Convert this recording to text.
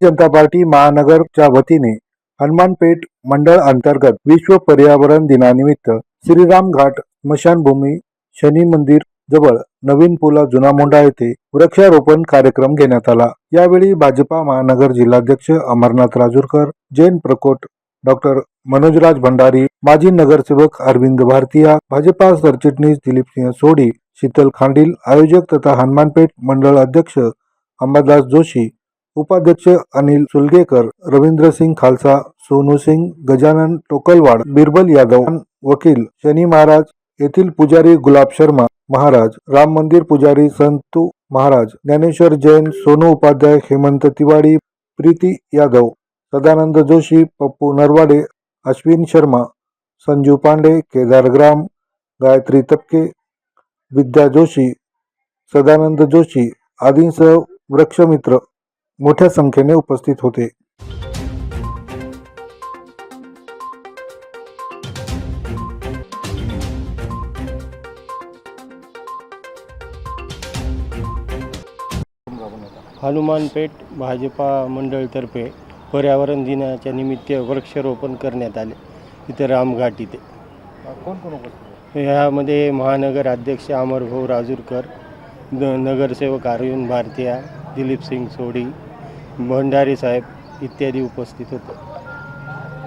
जनता party महानगरच्या वतीने हनुमानपेठ मंडळ अंतर्गत विश्व पर्यावरण दिनानिमित्त श्रीराम घाट स्मशानभूमी शनी मंदिर जवळ नवीन पुला जुना मोंढा येथे वृक्षारोपण कार्यक्रम घेण्यात आला. यावेळी भाजपा महानगर जिल्हाध्यक्ष अमरनाथ राजूरकर जैन प्रकोट डॉक्टर मनोजराज भंडारी माजी नगरसेवक अरविंद भारतीया भाजपा सरचिटणीस दिलीपसिंह सोडी शीतल खांडील आयोजक तथा हनुमानपेठ मंडळ अध्यक्ष अंबादास जोशी उपाध्यक्ष अनिल सुलगेकर रवींद्रसिंग खालसा सोनू सिंग गजानन टोकलवाड बिरबल यादव वकील शनी महाराज येथील पुजारी गुलाब शर्मा महाराज राम मंदिर पुजारी संतू महाराज ज्ञानेश्वर जैन सोनू उपाध्याय हेमंत तिवाडी प्रीती यादव सदानंद जोशी पप्पू नरवाडे अश्विन शर्मा संजू पांडे केदार ग्राम गायत्री तपके विद्या जोशी सदानंद जोशी आदींसह वृक्षमित्र मोठ्या संख्येने उपस्थित होते. हनुमानपेठ भाजपा मंडळतर्फे पर्यावरण दिनाच्या निमित्त वृक्षारोपण करण्यात आले. इथे रामघाट इथे. कोण कोण ह्यामध्ये महानगर अध्यक्ष अमरभाऊ राजूरकर न नगरसेवक अरविंद भारतीया दिलीप सिंग सोडी भंडारी साहेब इत्यादी उपस्थित होते.